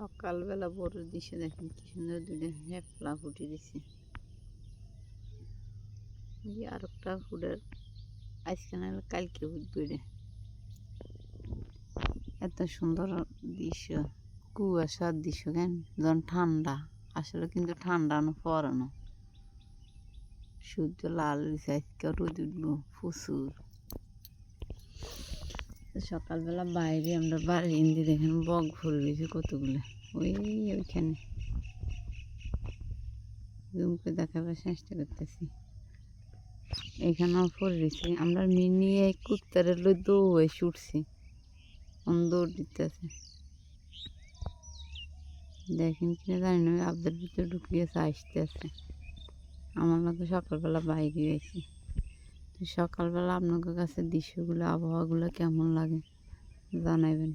সকালবেলা বড় দৃশ্য দেখেন কি সুন্দর দুটো হেপলা ফুটে দিছে। আর একটা ফুটের আজকে না কালকে রে এত সুন্দর দৃশ্য, কুয়াশার দৃশ্য কেন? যখন ঠান্ডা, আসলে কিন্তু ঠান্ডা না, পরানো। সূর্য লাল আজকে রোদ উঠবো, প্রচুর। সকালবেলা বাইরে আমরা বাড়ি ইন্দি দেখেন বক ভরে রয়েছে কতগুলো। ওই ওইখানে। জুমকে দেখাবার চেষ্টা করতেছি। এখানেও পরে রয়েছে। আমরা মিনি এই কুত্তারের লই দৌড়ে ছুটছি দৌড় দিতেছে। দেখেন কিনা জানি না আপনার ভিতরে ঢুকিয়েছে আসতে আছে আমার মতো সকালবেলা বাইরে গেছি সকালবেলা আপনাদের কাছে দৃশ্যগুলো আবহাওয়াগুলো কেমন লাগে জানাবেন